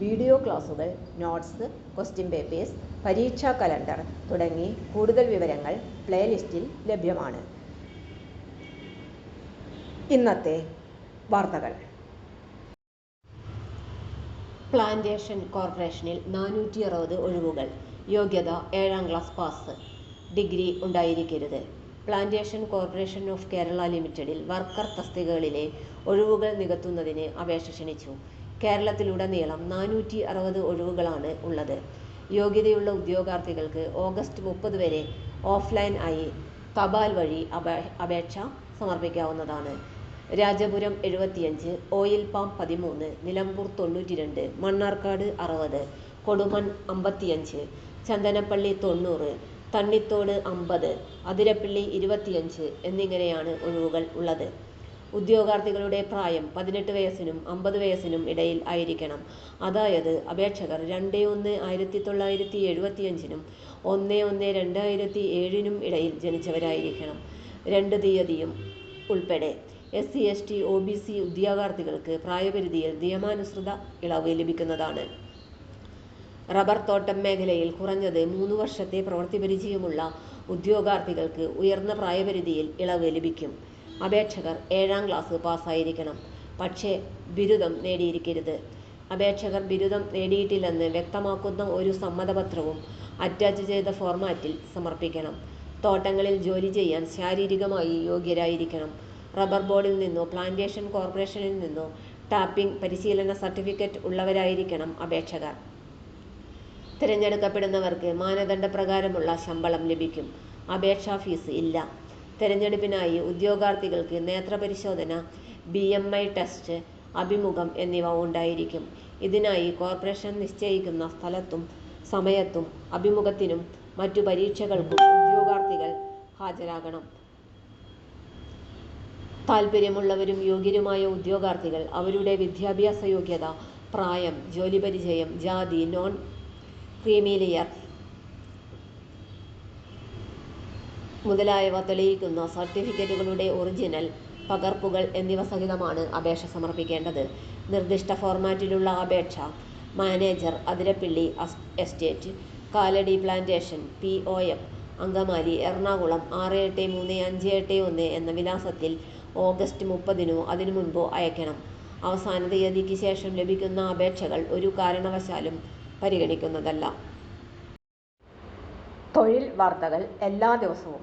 Video ക്ലാസുകൾ notes question papers പരീക്ഷാ calendar തുടങ്ങി കൂടുതൽ വിവരങ്ങൾ പ്ലേലിസ്റ്റിൽ ലഭ്യമാണ്. ഇന്നത്തെ വാർത്തകൾ. പ്ലാന്റേഷൻ കോർപ്പറേഷനിൽ നാനൂറ്റി അറുപത് ഒഴിവുകൾ. യോഗ്യത ഏഴാം ക്ലാസ് പാസ്. ഡിഗ്രി ഉണ്ടായിരിക്കരുത്. പ്ലാന്റേഷൻ കോർപ്പറേഷൻ ഓഫ് കേരള ലിമിറ്റഡിൽ വർക്കർ തസ്തികകളിലെ ഒഴിവുകൾ നികത്തുന്നതിന് അപേക്ഷ ക്ഷണിച്ചു. കേരളത്തിലുടനീളം നാനൂറ്റി അറുപത് ഒഴിവുകളാണ് ഉള്ളത്. യോഗ്യതയുള്ള ഉദ്യോഗാർത്ഥികൾക്ക് ഓഗസ്റ്റ് മുപ്പത് വരെ ഓഫ്ലൈൻ ആയി തപാൽ വഴി അപേക്ഷ സമർപ്പിക്കാവുന്നതാണ്. രാജപുരം എഴുപത്തിയഞ്ച് ഓയിൽ പാം പതിമൂന്ന് നിലമ്പൂർ തൊണ്ണൂറ്റി രണ്ട് മണ്ണാർക്കാട് അറുപത് കൊടുമൺ അമ്പത്തിയഞ്ച് ചന്ദനപ്പള്ളി തൊണ്ണൂറ് തണ്ണിത്തോട് അമ്പത് അതിരപ്പിള്ളി ഇരുപത്തിയഞ്ച് എന്നിങ്ങനെയാണ് ഒഴിവുകൾ ഉള്ളത്. ഉദ്യോഗാർത്ഥികളുടെ പ്രായം പതിനെട്ട് വയസ്സിനും അമ്പത് വയസ്സിനും ഇടയിൽ ആയിരിക്കണം. അതായത് അപേക്ഷകർ രണ്ട് ഒന്ന് ആയിരത്തി തൊള്ളായിരത്തി എഴുപത്തിയഞ്ചിനും ഒന്ന് ഒന്ന് രണ്ടായിരത്തി ഏഴിനും ഇടയിൽ ജനിച്ചവരായിരിക്കണം. രണ്ട് തീയതിയും ഉൾപ്പെടെ S C S T O B C ഉദ്യോഗാർത്ഥികൾക്ക് പ്രായപരിധിയിൽ നിയമാനുസൃത ഇളവ് ലഭിക്കുന്നതാണ്. റബ്ബർ തോട്ടം മേഖലയിൽ കുറഞ്ഞത് മൂന്ന് വർഷത്തെ പ്രവൃത്തി പരിചയമുള്ള ഉദ്യോഗാർത്ഥികൾക്ക് ഉയർന്ന പ്രായപരിധിയിൽ ഇളവ് ലഭിക്കും. അപേക്ഷകർ ഏഴാം ക്ലാസ് പാസ്സായിരിക്കണം. പക്ഷേ ബിരുദം നേടിയിരിക്കരുത്. അപേക്ഷകർ ബിരുദം നേടിയിട്ടില്ലെന്ന് വ്യക്തമാക്കുന്ന ഒരു സമ്മതപത്രവും അറ്റാച്ച് ചെയ്ത ഫോർമാറ്റിൽ സമർപ്പിക്കണം. തോട്ടങ്ങളിൽ ജോലി ചെയ്യാൻ ശാരീരികമായി യോഗ്യരായിരിക്കണം. റബ്ബർ ബോർഡിൽ നിന്നോ പ്ലാന്റേഷൻ കോർപ്പറേഷനിൽ നിന്നോ ടാപ്പിംഗ് പരിശീലന സർട്ടിഫിക്കറ്റ് ഉള്ളവരായിരിക്കണം അപേക്ഷകർ. തിരഞ്ഞെടുക്കപ്പെടുന്നവർക്ക് മാനദണ്ഡപ്രകാരമുള്ള ശമ്പളം ലഭിക്കും. അപേക്ഷാ ഫീസ് ഇല്ല. തിരഞ്ഞെടുപ്പിനായി ഉദ്യോഗാർത്ഥികൾക്ക് നേത്രപരിശോധന ബി എം ഐ ടെസ്റ്റ് അഭിമുഖം എന്നിവ ഉണ്ടായിരിക്കും. ഇതിനായി കോർപ്പറേഷൻ നിശ്ചയിക്കുന്ന സ്ഥലത്തും സമയത്തും അഭിമുഖത്തിനും മറ്റു പരീക്ഷകൾക്കും ഉദ്യോഗാർത്ഥികൾ ഹാജരാകണം. താൽപ്പര്യമുള്ളവരും യോഗ്യരുമായ ഉദ്യോഗാർത്ഥികൾ അവരുടെ വിദ്യാഭ്യാസ യോഗ്യത പ്രായം ജോലി പരിചയം ജാതി നോൺ ക്രീമിലിയർ മുതലായവ തെളിയിക്കുന്ന സർട്ടിഫിക്കറ്റുകളുടെ ഒറിജിനൽ പകർപ്പുകൾ എന്നിവ സഹിതമാണ് അപേക്ഷ സമർപ്പിക്കേണ്ടത്. നിർദ്ദിഷ്ട ഫോർമാറ്റിലുള്ള അപേക്ഷ manager Athirappilly estate Kalady plantation P O F, Angamaly Ernakulam ആറ് എട്ട് മൂന്ന് അഞ്ച് എട്ട് ഒന്ന് എന്ന വിലാസത്തിൽ ഓഗസ്റ്റ് മുപ്പതിനോ അതിനു മുൻപോ അയക്കണം. അവസാന തീയതിക്ക് ശേഷം ലഭിക്കുന്ന അപേക്ഷകൾ ഒരു കാരണവശാലും പരിഗണിക്കുന്നതല്ല. തൊഴിൽ വാർത്തകൾ എല്ലാ ദിവസവും